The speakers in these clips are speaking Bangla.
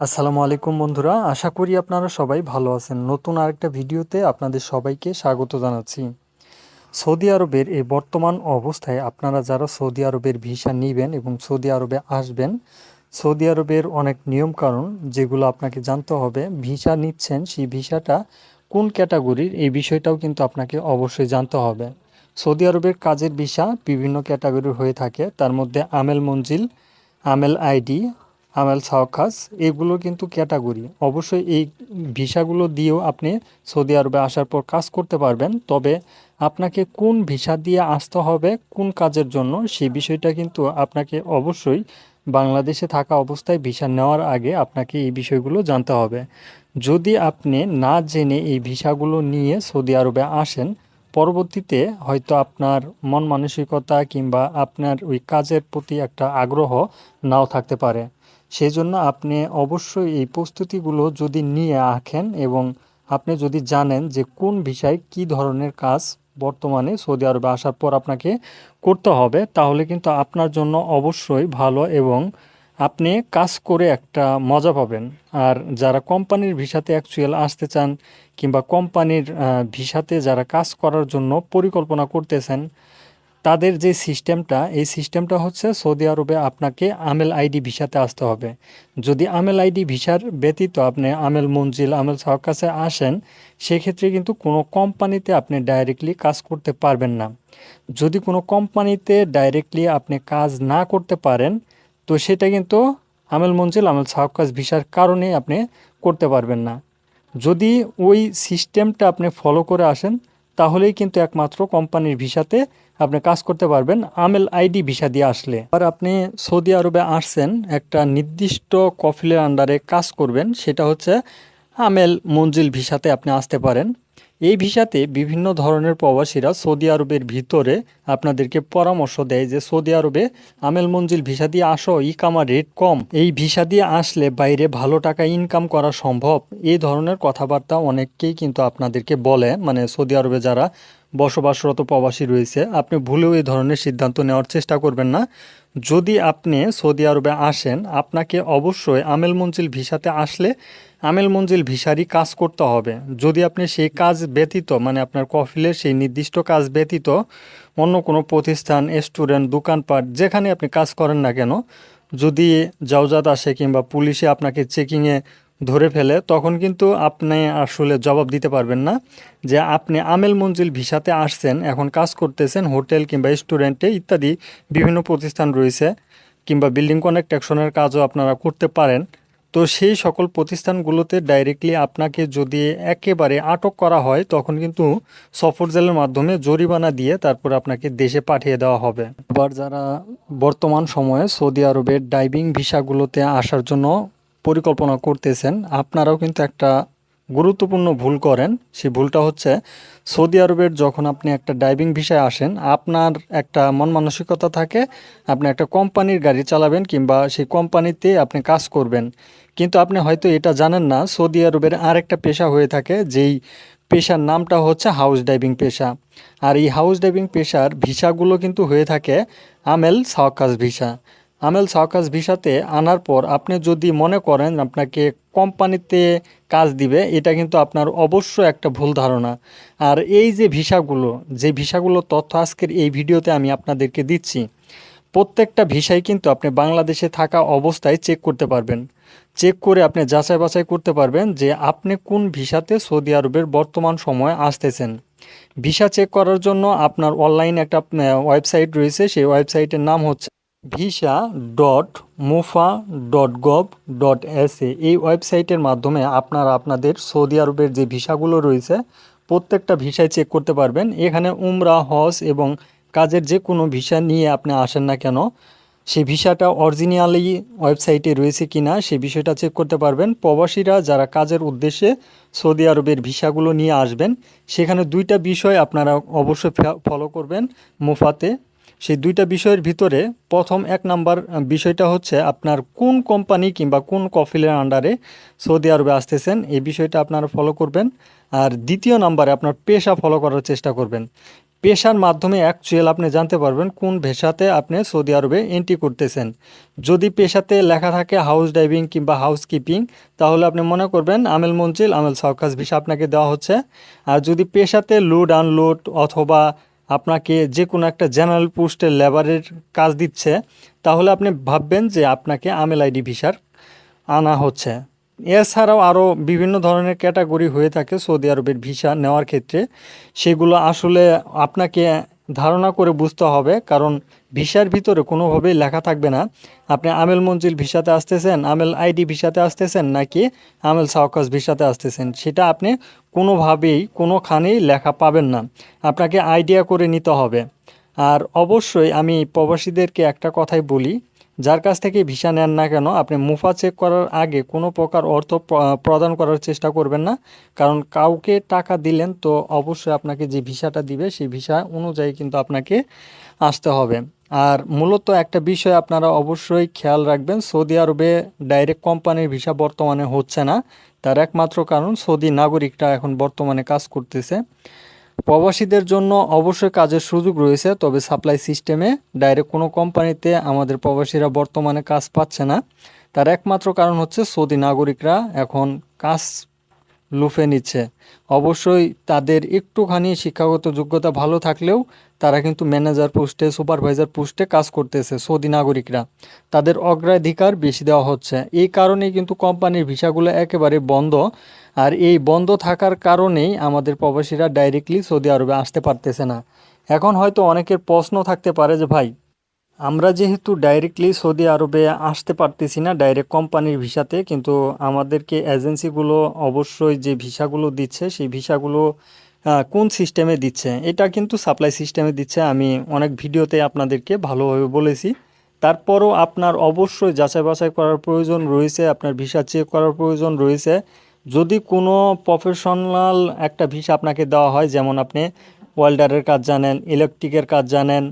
আসসালামু আলাইকুম বন্ধুরা, আশা করি আপনারা সবাই ভালো আছেন। নতুন আরেকটা ভিডিওতে আপনাদের সবাইকে স্বাগত জানাচ্ছি। সৌদি আরবের এই বর্তমান অবস্থায় আপনারা যারা সৌদি আরবের ভিসা নেবেন এবং সৌদি আরবে আসবেন, সৌদি আরবের অনেক নিয়মকানুন যেগুলো আপনাকে জানতে হবে, ভিসা নিচ্ছেন, সেই ভিসাটা কোন ক্যাটাগরির এই বিষয়টাও কিন্তু আপনাকে অবশ্যই জানতে হবে। সৌদি আরবের কাজের ভিসা বিভিন্ন ক্যাটাগরির হয়ে থাকে, তার মধ্যে আমেল মঞ্জিল, আমেল আইডি আমেল সাওকাস এগুলো কিন্তু ক্যাটাগরি। অবশ্যই এই ভিসাগুলো দিয়েও আপনি সৌদি আরবে আসার পর কাজ করতে পারবেন। তবে আপনাকে কোন ভিসা দিয়ে আসতে হবে, কোন কাজের জন্য, সেই বিষয়টা কিন্তু আপনাকে অবশ্যই বাংলাদেশে থাকা অবস্থায় ভিসা নেওয়ার আগে আপনাকে এই বিষয়গুলো জানতে হবে। যদি আপনি না জেনে এই ভিসাগুলো নিয়ে সৌদি আরবে আসেন পরবর্তীতে হয়তো আপনার মন মানসিকতা কিংবা আপনার ওই কাজের প্রতি একটা আগ্রহ নাও থাকতে পারে। সেই জন্য আপনি অবশ্যই এই প্রস্তুতিগুলো যদি নিয়ে আঁকেন এবং আপনি যদি জানেন যে কোন বিষয়ে কী ধরনের কাজ বর্তমানে সৌদি আরবে আসার পর আপনাকে করতে হবে, তাহলে কিন্তু আপনার জন্য অবশ্যই ভালো এবং আপনি কাজ করে একটা মজা পাবেন। আর যারা কোম্পানির ভিসাতে অ্যাকচুয়াল আসতে চান কিংবা কোম্পানির ভিসাতে যারা কাজ করার জন্য পরিকল্পনা করতেছেন, তাদের যে সিস্টেমটা, এই সিস্টেমটা হচ্ছে সৌদি আরবে আপনাকে আমেল আইডি ভিসাতে আসতে হবে। যদি আমেল আইডি ভিসার ব্যতীত আপনি আমেল মঞ্জিল, আমেল সাহর কাছে আসেন, সেক্ষেত্রে কিন্তু কোনো কোম্পানিতে আপনি ডাইরেক্টলি কাজ করতে পারবেন না। যদি কোনো কোম্পানিতে ডাইরেক্টলি আপনি কাজ না করতে পারেন তো সেটা কিন্তু আমেল মঞ্জিল, আমেল সাহকাজ ভিসার কারণেই আপনি করতে পারবেন না। যদি ওই সিস্টেমটা আপনি ফলো করে আসেন, তাহলেই কিন্তু একমাত্র কোম্পানির ভিসাতে আপনি কাজ করতে পারবেন, আমেল আইডি ভিসা দিয়ে আসলে। আর আপনি সৌদি আরবে আসছেন, একটা নির্দিষ্ট কফিলের আন্ডারে কাজ করবেন, সেটা হচ্ছে আমেল মঞ্জিল ভিসাতে আপনি আসতে পারেন। এই ভিসাতে বিভিন্ন ধরনের প্রবাসীরা সৌদি আরবের ভিতরে আপনাদেরকে পরামর্শ দেয় যে সৌদি আরবে আমেল মঞ্জিল ভিসা দিয়ে আসো, ইকামা রেট কম। এই ভিসা দিয়ে আসলে বাইরে ভালো টাকা ইনকাম করা সম্ভব। এই ধরনের কথাবার্তা অনেককেই কিন্তু আপনাদেরকে বলে মানে সৌদি আরবে যারা বসবাসরত প্রবাসী রয়েছে। আপনি ভুলেও এই ধরনের সিদ্ধান্ত নেওয়ার চেষ্টা করবেন না। যদি আপনি সৌদি আরবে আসেন, আপনাকে অবশ্যই আমেল মঞ্জিল ভিসাতে আসলে আমেল মঞ্জিল ভিসারই কাজ করতে হবে। যদি আপনি সেই কাজ ব্যতীত মানে আপনার কফিলের সেই নির্দিষ্ট কাজ ব্যতীত, অন্য কোনো প্রতিষ্ঠান স্টুডেন্ট দোকানপাট, যেখানে আপনি কাজ করেন না কেন, যদি জাউজাত আসে কিংবা পুলিশে আপনাকে চেকিংয়ে ধরে ফেলে, তখন কিন্তু আপনি আসলে জবাব দিতে পারবেন না যে আপনি আমেল মঞ্জিল ভিসাতে আসছেন, এখন কাজ করতেছেন, হোটেল কিংবা রেস্টুরেন্টে ইত্যাদি বিভিন্ন প্রতিষ্ঠান রয়েছে কিংবা বিল্ডিং কনেকট্রাকশনের কাজও আপনারা করতে পারেন। তো সেই সকল প্রতিষ্ঠানগুলোতে ডাইরেক্টলি আপনাকে যদি একেবারে আটক করা হয়, তখন কিন্তু সফর জেলের মাধ্যমে জরিমানা দিয়ে তারপর আপনাকে দেশে পাঠিয়ে দেওয়া হবে। আবার যারা বর্তমান সময়ে সৌদি আরবের ডাইভিং ভিসাগুলোতে আসার জন্য পরিকল্পনা করতেছেন, আপনারাও কিন্তু একটা গুরুত্বপূর্ণ ভুল করেন। সেই ভুলটা হচ্ছে সৌদি আরবের যখন আপনি একটা ড্রাইভিং ভিসায় আসেন, আপনার একটা মন মানসিকতা থাকে, আপনি একটা কোম্পানির গাড়ি চালাবেন কিংবা সেই কোম্পানিতে আপনি কাজ করবেন। কিন্তু আপনি হয়তো এটা জানেন না, সৌদি আরবের আরেকটা পেশা হয়ে থাকে, যেই পেশার নামটা হচ্ছে হাউস ড্রাইভিং পেশা। আর এই হাউস ড্রাইভিং পেশার ভিসাগুলো কিন্তু হয়ে থাকে আমেল সাওকাস ভিসা। আমেল সাওকাস ভিসাতে আনার পর আপনি যদি মনে করেন আপনাকে কোম্পানিতে কাজ দিবে, এটা কিন্তু আপনার অবশ্য একটা ভুল ধারণা। আর এই যে ভিসাগুলো যে ভিসাগুলো তথ্য আজকের এই ভিডিওতে আমি আপনাদেরকে দিচ্ছি, প্রত্যেকটা ভিসাই কিন্তু আপনি বাংলাদেশে থাকা অবস্থায় চেক করতে পারবেন। চেক করে আপনি যাচাই বাছাই করতে পারবেন যে আপনি কোন ভিসাতে সৌদি আরবের বর্তমান সময়ে আসতেছেন। ভিসা চেক করার জন্য আপনার অনলাইন একটা ওয়েবসাইট রয়েছে, সেই ওয়েবসাইটের নাম হচ্ছে visa dot mofa dot gov dot S এই ওয়েবসাইটের মাধ্যমে আপনারা আপনাদের সৌদি আরবের যে ভিসাগুলো রয়েছে, প্রত্যেকটা ভিসায় চেক করতে পারবেন। এখানে উমরা, হজ এবং কাজের যে কোনো ভিসা নিয়ে আপনি আসেন না কেন সেই ভিসাটা অরিজিনালি ওয়েবসাইটে রয়েছে কি না সেই বিষয়টা চেক করতে পারবেন। প্রবাসীরা যারা কাজের উদ্দেশ্যে সৌদি আরবের ভিসাগুলো নিয়ে আসবেন, সেখানে দুইটা বিষয় আপনারা অবশ্যই ফলো করবেন। মুফাতে সেই দুইটা বিষয়ের ভিতরে প্রথম এক নাম্বার বিষয়টা হচ্ছে আপনার কোন কোম্পানি কিংবা কোন কফিলের আন্ডারে সৌদি আরবে আসতেছেন, এই বিষয়টা আপনারা ফলো করবেন। আর দ্বিতীয় নাম্বারে আপনার পেশা ফলো করার চেষ্টা করবেন। পেশার মাধ্যমে অ্যাকচুয়াল আপনি জানতে পারবেন কোন ভেষাতে আপনি সৌদি আরবে এন্ট্রি করতেছেন। যদি পেশাতে লেখা থাকে হাউস ড্রাইভিং কিংবা হাউস কিপিং তাহলে আপনি মনে করবেন আমেল মঞ্জিল, আমেল সাউকাস ভিসা আপনাকে দেওয়া হচ্ছে। আর যদি পেশাতে লোড আনলোড অথবা আপনাকে যে কোনো একটা জেনারেল পোস্টের লেবারের কাজ দিচ্ছে, তাহলে আপনি ভাববেন যে আপনাকে আমেল আইডি ভিসার আনা হচ্ছে। এছাড়াও আরও বিভিন্ন ধরনের ক্যাটাগরি হয়ে থাকে সৌদি আরবের ভিসা নেওয়ার ক্ষেত্রে। সেগুলো আসলে আপনাকে ধারণা করে বুঝতে হবে, কারণ ভিসার ভিতরে কোনোভাবেই লেখা থাকবে না। আপনি আমেল মঞ্জিল ভিসাতে আসতেছেন, আমেল আইডি ভিসাতে আসতেছেন, নাকি আমেল সাওকাস ভিসাতে আসতেছেন, সেটা আপনি কোনোভাবেই, কোনোখানেই লেখা পাবেন না। আপনাকে আইডিয়া করে নিতে হবে। আর অবশ্যই আমি প্রবাসীদেরকে একটা কথাই বলি যার কাছ থেকে ভিসা নেন না কেন, আপনি মুফা চেক করার আগে কোনো প্রকার অর্থ প্রদান করার চেষ্টা করবেন না। কারণ কাউকে টাকা দিলেন তো অবশ্যই আপনাকে যে ভিসাটা দিবে, সেই ভিসা অনুযায়ী কিন্তু আপনাকে আসতে হবে। আর মূলত একটা বিষয় আপনারা অবশ্যই খেয়াল রাখবেন, সৌদি আরবে ডাইরেক্ট কোম্পানির ভিসা বর্তমানে হচ্ছে না। তার একমাত্র কারণ সৌদি নাগরিকরা এখন বর্তমানে কাজ করতেছে। প্রবাসীদের জন্য অবশ্যই কাজের সুযোগ রয়েছে, তবে সাপ্লাই সিস্টেমে ডাইরেক্ট কোনো কোম্পানিতে আমাদের প্রবাসীরা বর্তমানে কাজ পাচ্ছে না। তার একমাত্র কারণ হচ্ছে সৌদি নাগরিকরা এখন কাজ লুফে নিচ্ছে। অবশ্যই তাদের একটুখানি শিক্ষাগত যোগ্যতা ভালো থাকলেও তারা কিন্তু ম্যানেজার পোস্টে, সুপারভাইজার পোস্টে কাজ করতেছে সৌদি নাগরিকরা। তাদের অগ্রাধিকার বেশি দেওয়া হচ্ছে। এই কারণেই কিন্তু কোম্পানির ভিসাগুলো একেবারে বন্ধ। আর এই বন্ধ থাকার কারণেই আমাদের প্রবাসীরা ডাইরেক্টলি সৌদি আরবে আসতে পারতেছে না। এখন হয়তো অনেকের প্রশ্ন থাকতে পারে যে, ভাই আমরা যেহেতু ডাইরেক্টলি সৌদি আরবে আসতে পারতেছি না ডাইরেক্ট কোম্পানির ভিসাতে, কিন্তু আমাদেরকে এজেন্সিগুলো অবশ্যই যে ভিসাগুলো দিচ্ছে, সেই ভিসাগুলো কোন সিস্টেমে দিচ্ছে? এটা কিন্তু সাপ্লাই সিস্টেমে দিচ্ছে। আমি অনেক ভিডিওতে আপনাদেরকে ভালোভাবে বলেছি। তারপরও আপনার অবশ্যই যাচাই বাছাই করার প্রয়োজন রয়েছে, আপনার ভিসা চেক করার প্রয়োজন রয়েছে। যদি কোনো প্রফেশনাল একটা ভিসা আপনাকে দেওয়া হয়, যেমন আপনি ওয়েল্ডারের কাজ জানেন ইলেকট্রিকের কাজ জানেন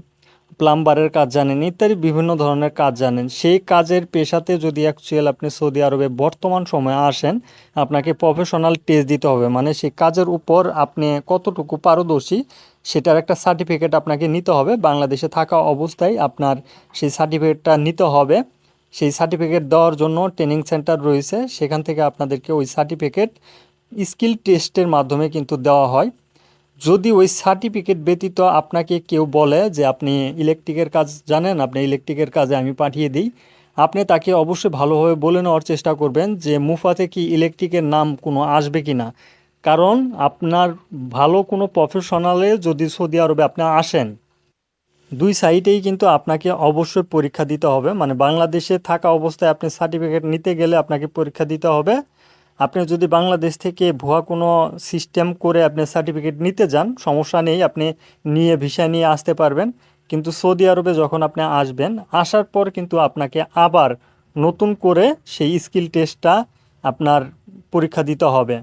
প্লাম্বারের কাজ জানেন, ইত্যাদি বিভিন্ন ধরনের কাজ জানেন। সেই কাজের পেশাতে যদি অ্যাকচুয়াল আপনি সৌদি আরবে বর্তমান সময়ে আসেন, আপনাকে প্রফেশনাল টেস্ট দিতে হবে। মানে সেই কাজের উপর আপনি কতটুকু পারদর্শী, সেটার একটা সার্টিফিকেট আপনাকে নিতে হবে। বাংলাদেশে থাকা অবস্থায় আপনার সেই সার্টিফিকেটটা নিতে হবে। সেই সার্টিফিকেট দেওয়ার জন্য ট্রেনিং সেন্টার রয়েছে। সেখান থেকে আপনাদেরকে ওই সার্টিফিকেট স্কিল টেস্টের মাধ্যমে কিন্তু দেওয়া হয়। যদি ওই সার্টিফিকেট ব্যতীত আপনাকে কেউ বলে যে আপনি ইলেকট্রিকের কাজ জানেন, আপনি ইলেকট্রিকের কাজে আমি পাঠিয়ে দিই, আপনি তাকে অবশ্যই ভালোভাবে বলে নেওয়ার চেষ্টা করবেন যে মুফাতে কি ইলেকট্রিকের নাম কোনো আসবে কি না। কারণ আপনার ভালো কোনো প্রফেশনালে যদি সৌদি আরবে আপনি আসেন, দুই সাইডেই কিন্তু আপনাকে অবশ্যই পরীক্ষা দিতে হবে। মানে বাংলাদেশে থাকা অবস্থায় আপনি সার্টিফিকেট নিতে গেলে আপনাকে পরীক্ষা দিতে হবে। আপনি যদি বাংলাদেশ থেকে ভুয়া কোনো সিস্টেম করে আপনি সার্টিফিকেট নিতে যান, সমস্যা নেই, আপনি নিয়ে ভিসা নিয়ে আসতে পারবেন। কিন্তু সৌদি আরবে যখন আপনি আসবেন, আসার পর কিন্তু আপনাকে আবার নতুন করে সেই স্কিল টেস্টটা আপনার পরীক্ষা দিতে হবে।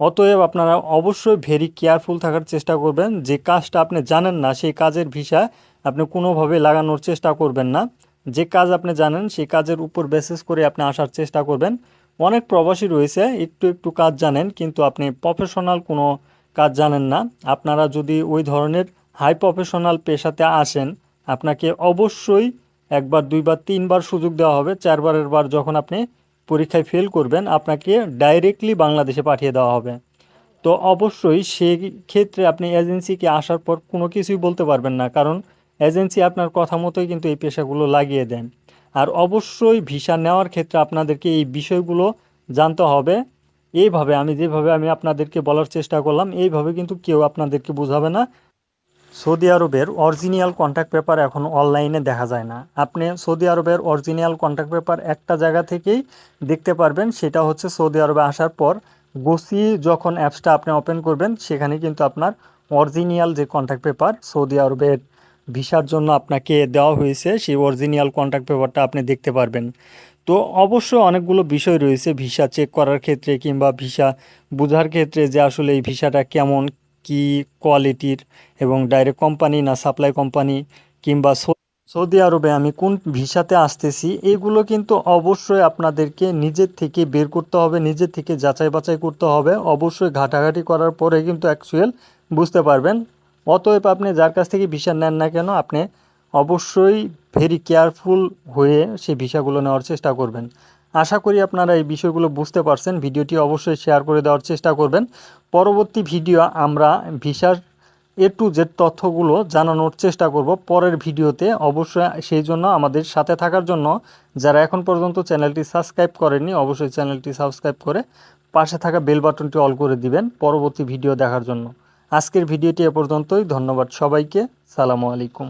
অতএব আপনারা অবশ্যই ভেরি কেয়ারফুল থাকার চেষ্টা করবেন। যে কাজটা আপনি জানেন না, সেই কাজের ভিসা আপনি কোনোভাবে লাগানোর চেষ্টা করবেন না। যে কাজ আপনি জানেন, সেই কাজের উপর বেসিস করে আপনি আসার চেষ্টা করবেন। অনেক প্রবাসী রয়েছে, একটু একটু কাজ জানেন, কিন্তু আপনি প্রফেশনাল কোনো কাজ জানেন না। আপনারা যদি ওই ধরনের হাই প্রফেশনাল পেশাতে আসেন, আপনাকে অবশ্যই একবার, দুইবার, তিনবার সুযোগ দেওয়া হবে। চারবারের বার যখন আপনি পরীক্ষায় ফেল করবেন, আপনাকে ডাইরেক্টলি বাংলাদেশে পাঠিয়ে দেওয়া হবে। তো অবশ্যই সেই ক্ষেত্রে আপনি এজেন্সিকে আসার পর কোনো কিছুই বলতে পারবেন না, কারণ এজেন্সি আপনার কথা মতোই কিন্তু এই পেশাগুলো লাগিয়ে দেন। আর অবশ্যই ভিসা নেওয়ার ক্ষেত্রে আপনাদেরকে এই বিষয়গুলো জানতে হবে। এইভাবে আমি যেভাবে আমি আপনাদেরকে বলার চেষ্টা করলাম, এইভাবে কিন্তু কেউ আপনাদেরকে বোঝাবে না। সৌদি আরবের অরিজিনাল কন্ট্যাক্ট পেপার এখন অনলাইনে দেখা যায় না। আপনি সৌদি আরবের অরিজিনাল কন্ট্যাক্ট পেপার একটা জায়গা থেকেই দেখতে পারবেন, সেটা হচ্ছে সৌদি আরবে আসার পর গোসি যখন অ্যাপসটা আপনি ওপেন করবেন, সেখানে কিন্তু আপনার অরিজিনাল যে কন্ট্যাক্ট পেপার সৌদি আরবের ভিসার জন্য আপনাকে দেওয়া হয়েছে, সেই অরিজিনাল কন্ট্যাক্ট পেপারটা আপনি দেখতে পারবেন। তো অবশ্যই অনেকগুলো বিষয় রয়েছে ভিসা চেক করার ক্ষেত্রে কিংবা ভিসা বোঝার ক্ষেত্রে যে আসলে এই ভিসাটা কেমন, কি কোয়ালিটির এবং ডাইরেক্ট কোম্পানি না সাপ্লাই কোম্পানি কিংবা সৌদি আরবে আমি কোন ভিসাতে আসতেছি, এগুলো কিন্তু অবশ্যই আপনাদেরকে নিজের থেকে বের করতে হবে, নিজের থেকে যাচাই বাছাই করতে হবে। অবশ্যই ঘাটাঘাটি করার পরে কিন্তু অ্যাকচুয়াল বুঝতে পারবেন। অতএব আপনি যার কাছ থেকে ভিসা নেন না কেন, আপনি অবশ্যই ভেরি কেয়ারফুল হয়ে সেই ভিসাগুলো নেওয়ার চেষ্টা করবেন। আশা করি আপনারা এই বিষয়গুলো বুঝতে পারছেন। ভিডিওটি অবশ্যই শেয়ার করে দেওয়ার চেষ্টা করবেন। পরবর্তী ভিডিও আমরা ভিসার এ টু জেড তথ্যগুলো জানানোর চেষ্টা করব। পরের ভিডিওতে অবশ্যই সেই জন্য আমাদের সাথে থাকার জন্য যারা এখন পর্যন্ত চ্যানেলটি সাবস্ক্রাইব করেননি, অবশ্যই চ্যানেলটি সাবস্ক্রাইব করে পাশে থাকা বেল বাটনটি অল করে দিবেন পরবর্তী ভিডিও দেখার জন্য। আজকের ভিডিওটি এ পর্যন্তই। ধন্যবাদ সবাইকে। সালামু আলাইকুম।